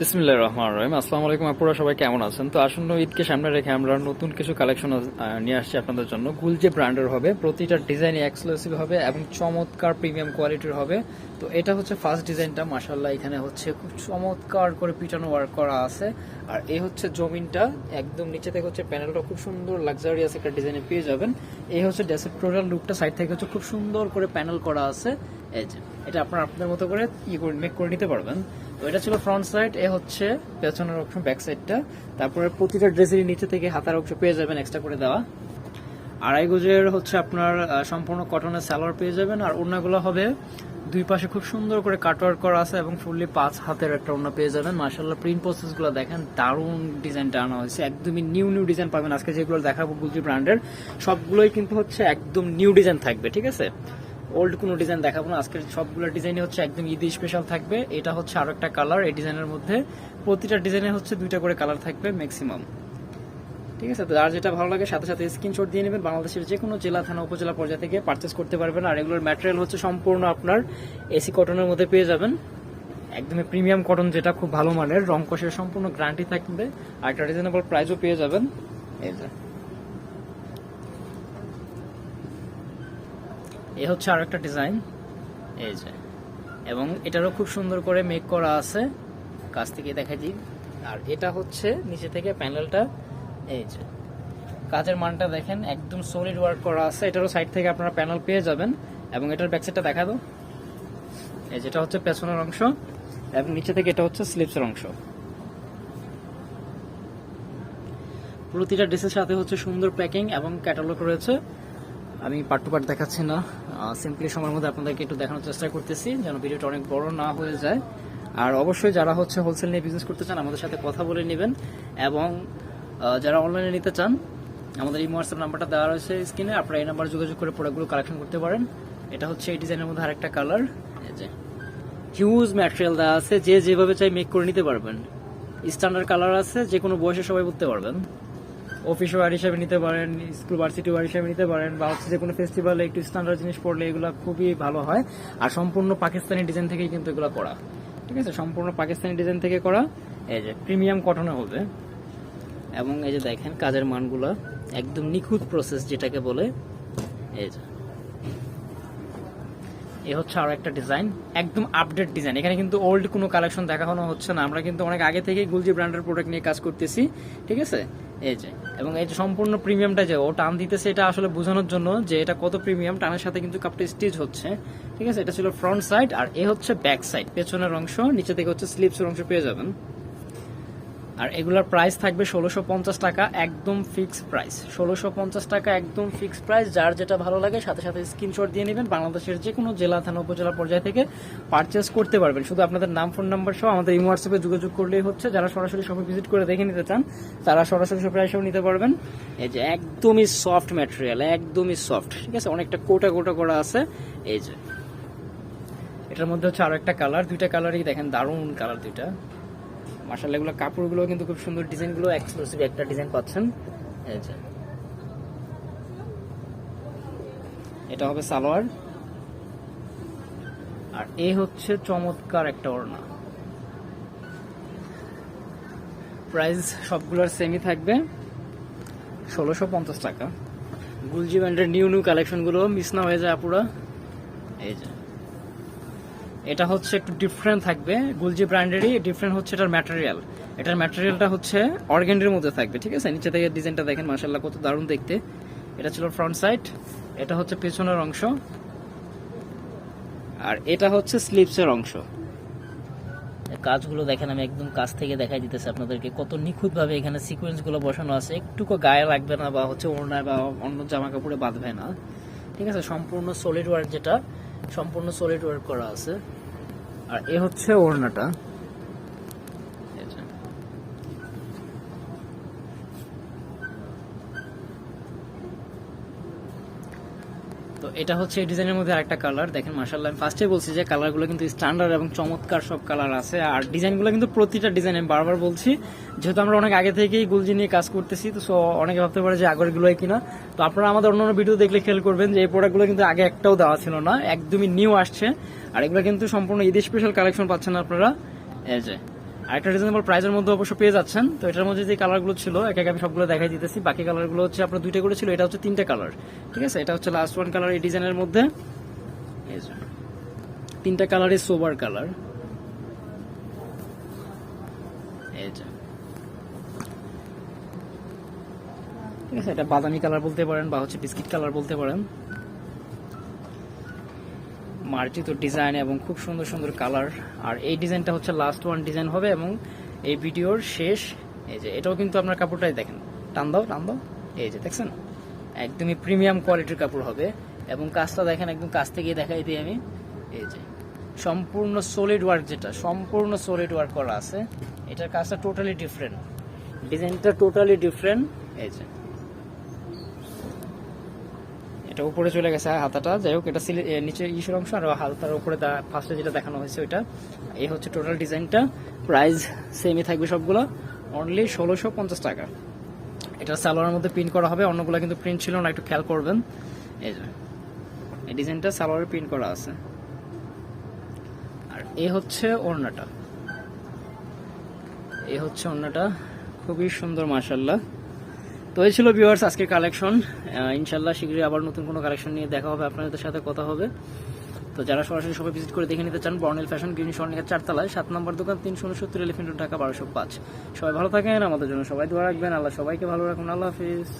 বিসমিল্লাহ রহমান রহিম। আসসালামু আলাইকুম আপুরা, সবাই কেমন আছেন? তো আসন্ন ঈদকে সামনে রেখে আমরা নতুন কিছু কালেকশন নিয়ে আসছি আপনাদের জন্য। গুলজে ব্র্যান্ডের হবে, প্রতিটা ডিজাইন এক্সক্লুসিভ হবে এবং চমৎকার প্রিমিয়াম কোয়ালিটির হবে। তো এটা হচ্ছে ফার্স্ট ডিজাইনটা মাসাল্লাহ এখানে হচ্ছে খুব চমৎকার করে পিটানো ওয়ার্ক করা আছে। আর এই হচ্ছে জমিনটা, একদম নিচে থেকে হচ্ছে প্যানেলটা খুব সুন্দর লাক্সারিয়াস একটা ডিজাইনে পেয়ে যাবেন। এই হচ্ছে ডেসের টোটাল লুকটা সাইড থেকে হচ্ছে খুব সুন্দর করে প্যানেল করা আছে। এই যে, এটা আপনারা আপনাদের মতো করে ইয়ে করে মেক করে নিতে পারবেন। এটা ছিল ফ্রন্ট সাইড এ হচ্ছে পেছনের অপশন ব্যাক সাইডটা তারপরে প্রতিটা ড্রেসের নিচে থেকে হাতার অংশ পেয়ে যাবেন এক্সট্রা করে দেওয়া। আড়াই গজের হচ্ছে আপনার সম্পূর্ণ কটনের সালোয়ার পেয়ে যাবেন, আর ওড়নাগুলো হবে দুই পাশে খুব সুন্দর করে কাটওয়ার্ক করা আছে এবং ফুললি পাঁচ হাতের একটা ওড়না পেয়ে যাবেন। মার্শাল্লাহ প্রিন্ট প্রসেসগুলো দেখেন, দারুণ ডিজাইনটা আনা হয়েছে। একদমই নিউ নিউ ডিজাইন পাবেন। আজকে যেগুলো দেখাবো গুলজি ব্র্যান্ডের সবগুলোই কিন্তু হচ্ছে একদম নিউ ডিজাইন থাকবে, ঠিক আছে? ওল্ড কোনো ডিজাইন দেখাবো না। আজকের সবগুলো ডিজাইনই হচ্ছে একদম ঈদ স্পেশাল থাকবে। এটা হচ্ছে আরও একটা কালার এই ডিজাইনের মধ্যে প্রতিটা ডিজাইনে হচ্ছে দুইটা করে কালার থাকবে ম্যাক্সিমাম ঠিক আছে? আর যেটা ভালো লাগে, সাথে সাথে স্ক্রিনশট দিয়ে নেবেন। বাংলাদেশের যে কোনো জেলা, থানা, উপজেলা পর্যায়ে থেকে পারচেস করতে পারবেন। আর এগুলোর ম্যাটেরিয়াল হচ্ছে সম্পূর্ণ আপনার এসি কটনের মধ্যে পেয়ে যাবেন। একদমই প্রিমিয়াম কটন যেটা খুব ভালো মানের। রং কষের সম্পূর্ণ গ্যারান্টি থাকবে। আর একটা রিজনেবল প্রাইসও পেয়ে যাবেন। এই এ হচ্ছে আর একটা ডিজাইন। এই যে। এবং এটারও খুব সুন্দর করে মেক করা আছে। কাছ থেকে দেখা দিই। আর এটা হচ্ছে নিচে থেকে প্যানেলটা। এই যে। কাজের মানটা দেখেন, একদম সলিড ওয়ার্ক করা আছে। এটারও সাইড থেকে আপনারা প্যানেল পেয়ে যাবেন। এবং এটার ব্যাক সাইডটা দেখা দাও। এই যেটা হচ্ছে পেছনের অংশ। এবং নিচে থেকে এটা হচ্ছে স্লিপসের অংশ। প্রতিটা ড্রেসের সাথে হচ্ছে সুন্দর প্যাকিং এবং ক্যাটালগ রয়েছে। আমি পার্ট টু পার্ট দেখাচ্ছি না। সিম্পলি সময়ের মধ্যে আপনাদেরকে একটু দেখানোর চেষ্টা করতেছি, যেন ভিডিওটা অনেক বড় না হয়ে যায়। আর অবশ্যই যারা হচ্ছে হোলসেল নিয়ে বিজনেস করতে চান, আমাদের সাথে কথা বলে নেবেন। এবং যারা অনলাইনে নিতে চান, আমাদের এই হোয়াটসঅ্যাপ নাম্বারটা দেওয়া রয়েছে স্ক্রিনে আপনারা এই নাম্বার যোগাযোগ করে প্রোডাক্টগুলো কালেকশন করতে পারেন। এটা হচ্ছে এই ডিজাইনের মধ্যে আরেকটা কালার এই যে হিউজ ম্যাটেরিয়াল দেওয়া আছে। যে যেভাবে চাই মেক করে নিতে পারবেন। স্ট্যান্ডার্ড কালার আছে যে কোনো বয়সে সবাই পড়তে পারবেন। অফিস ওয়ার হিসেবে নিতে পারেন স্কুল ভার্সিটি ওয়ার হিসেবে নিতে পারেন, বা হচ্ছে যে কোনো ফেস্টিভ্যালে একটু স্ট্যান্ডার্ড জিনিস পড়লে এগুলো খুবই ভালো হয়। আর সম্পূর্ণ পাকিস্তানি ডিজাইন থেকেই কিন্তু এগুলো করা। ঠিক আছে? সম্পূর্ণ পাকিস্তানি ডিজাইন থেকে করা। এই যে প্রিমিয়াম কটনে হবে। এবং এই যে দেখেন কাজের মানগুলো একদম নিখুঁত প্রসেস যেটাকে বলে। এই যে। এ হচ্ছে আরও একটা ডিজাইন একদম আপডেট ডিজাইন এখানে কিন্তু ওল্ড কোনো কালেকশন দেখানো হচ্ছে না। আমরা কিন্তু অনেক আগে থেকেই গুলজি ব্র্যান্ডের প্রোডাক্ট নিয়ে কাজ করতেছি। ঠিক আছে? এই যে, এবং এই যে সম্পূর্ণ প্রিমিয়ামটা যে ও টান দিতেছে, এটা আসলে বোঝানোর জন্য যে এটা কত প্রিমিয়াম টানের সাথে কিন্তু কাপটা স্টিচ হচ্ছে। ঠিক আছে? এটা ছিল ফ্রন্ট সাইড আর এ হচ্ছে ব্যাক সাইড পেছনের অংশ, নিচে থেকে হচ্ছে স্লিপসের অংশ পেয়ে যাবেন। আর এগুলোর প্রাইস থাকবে ষোলোশো পঞ্চাশ টাকা, একদম ফিক্স প্রাইস ষোলোশো পঞ্চাশ টাকা একদম ফিক্স প্রাইস যার যেটা ভালো লাগে সাথে সাথে স্ক্রিনশট দিয়ে নেবেন। বাংলাদেশের যে কোনো জেলা, থানা, উপজেলা পর্যায় থেকে পারচেস করতে পারবেন। শুধু আপনাদের নাম ফোন নাম্বার সহ আমাদের এই হোয়াটসঅ্যাপে যোগাযোগ করলেই হচ্ছে। যারা সরাসরি শপে ভিজিট করে দেখে নিতে চান, তারা সরাসরি শপে এসেও নিতে পারবেন। এই যে একদমই সফট ম্যাটেরিয়াল একদমই সফট ঠিক আছে? অনেকটা কোটা কোটা করা আছে। এই যে, এটার মধ্যে হচ্ছে আরও একটা কালার দুইটা কালারই দেখেন, দারুণ কালার দুইটা। মার্শাল এগুলো কাপড়গুলো কিন্তু খুব সুন্দর ডিজাইনগুলো এক্সক্লুসিভ একটা ডিজাইন পাচ্ছেন। এটা হবে সালোয়ার। আর এ হচ্ছে চমৎকার একটা ওড়না। প্রাইস সবগুলোর সেমই থাকবে। ষোলোশো পঞ্চাশ টাকা। গুলজি ব্যান্ডের নিউ নিউ কালেকশনগুলো মিস না হয়ে যায় আপুরা। এই যে। এটা হচ্ছে একটু ডিফারেন্ট থাকবে। গুলজি ব্র্যান্ডেরই ডিফারেন্ট হচ্ছে এটার ম্যাটেরিয়াল এটার ম্যাটেরিয়ালটা হচ্ছে অর্গেন্ডের মধ্যে থাকবে, ঠিক আছে? নিচে থেকে ডিজাইনটা দেখেন মার্শাল্লাহ কত দারুণ দেখতে। এটা ছিল ফ্রন্ট সাইড এটা হচ্ছে পেছনের অংশ। আর এটা হচ্ছে স্লিপসের অংশ। কাজগুলো দেখেন, আমি একদম কাছ থেকে দেখাই দিতেছি আপনাদেরকে। কত নিখুঁত ভাবে এখানে সিকোয়েন্সগুলো বসানো আছে। একটুকু গায়ে লাগবে না বা হচ্ছে ওড়নায় বা অন্য জামা কাপড়ে বাঁধবে না। ঠিক আছে? সম্পূর্ণ সলিড ওয়ার্ক যেটা। সম্পূর্ণ সলিড ওয়ার্ক করা আছে। আর এ হচ্ছে ওড়নাটা এই যে। তো এটা হচ্ছে এই ডিজাইনের মধ্যে আরেকটা কালার দেখেন মার্শাল্লাহ আমি ফার্স্টে বলছি যে কালারগুলো কিন্তু স্ট্যান্ডার্ড এবং চমৎকার সব কালার আছে। আর ডিজাইনগুলো কিন্তু প্রতিটা ডিজাইন আমি বারবার বলছি, যেহেতু আমরা অনেক আগে থেকেই গুলজি নিয়ে কাজ করতেছি, তো সো অনেকে ভাবতে পারে যে আগেরগুলোই কিনা। তো আপনারা আমাদের অন্যান্য ভিডিও দেখলে খেয়াল করবেন যে এই প্রোডাক্টগুলো কিন্তু আগে একটাও দেওয়া ছিল না, একদমই নিউ আসছে। আর এগুলো কিন্তু সম্পূর্ণ ঈদ স্পেশাল কালেকশন পাচ্ছেন আপনারা। এই যে আরেকটা রিজনেবল প্রাইসের মধ্যে অবশ্য পেয়ে যাচ্ছেন। তো এটার মধ্যে যে কালারগুলো ছিল, এক এক আমি সবগুলো দেখাই দিতেছি। বাকি কালারগুলো হচ্ছে আপনার দুইটা করে ছিল, এটা হচ্ছে তিনটা কালার ঠিক আছে? এটা হচ্ছে লাস্ট ওয়ান কালার এই ডিজাইনের মধ্যে। তিনটা কালারই সোবার কালার এই যে। ঠিক আছে? এটা বাদামি কালার বলতে পারেন বা হচ্ছে বিস্কিট কালার বলতে পারেন। মার্জিত ডিজাইন এবং খুব সুন্দর সুন্দর কালার। আর এই ডিজাইনটা হচ্ছে লাস্ট ওয়ান ডিজাইন হবে এবং এই ভিডিওর শেষ, এই যে এটাও কিন্তু আপনার কাপড়টাই দেখেন। টান দাও টান দাও। এই যে দেখছেন? একদমই প্রিমিয়াম কোয়ালিটির কাপড় হবে এবং কাজটা দেখেন, একদম কাছ থেকে দেখাই দিই আমি। এই যে সম্পূর্ণ সলিড ওয়ার্ক যেটা, সম্পূর্ণ সলিড ওয়ার্ক করা আছে। এটার কাজটা টোটালি ডিফারেন্ট ডিজাইনটা টোটালি ডিফারেন্ট এই যে এটা উপরে চলে গেছে হাতাটা। যাই হোক, এটা নিচে ইসের অংশ আর হাতার উপরে ফার্স্টে যেটা দেখানো হয়েছে ওইটা। এই হচ্ছে টোটাল ডিজাইনটা প্রাইস সেমই থাকবে সবগুলো। অনলি ষোলোশো পঞ্চাশ টাকা। এটা সালোয়ারের মধ্যে প্রিন্ট করা হবে। অন্যগুলো কিন্তু প্রিন্ট ছিল না, একটু খেয়াল করবেন। এই যে, এই ডিজাইনটা সালোয়ারে প্রিন্ট করা আছে। আর এ হচ্ছে ওড়নাটা। এ হচ্ছে ওড়নাটা। খুবই সুন্দর মাশাল্লাহ তো এই ছিল ভিউয়ার্স আজকের কালেকশন ইনশাল্লাহ শীঘ্রই আবার নতুন কোনো কালেকশন নিয়ে দেখা হবে, আপনাদের সাথে কথা হবে। তো যারা সরাসরি সবাই ভিজিট করে দেখে নিতে চান বর্ণেল ফ্যাশন গ্রিন স্বর্ণিকার চারতলায়, সাত নম্বর দোকান, তিনশো উনসত্তর এলিফেন্ট টাকা বারোশো পাঁচ। সবাই ভালো থাকেন, আমাদের জন্য সবাই দোয়া রাখবেন। আল্লাহ সবাইকে ভালো রাখুন। আল্লাহ হাফিজ।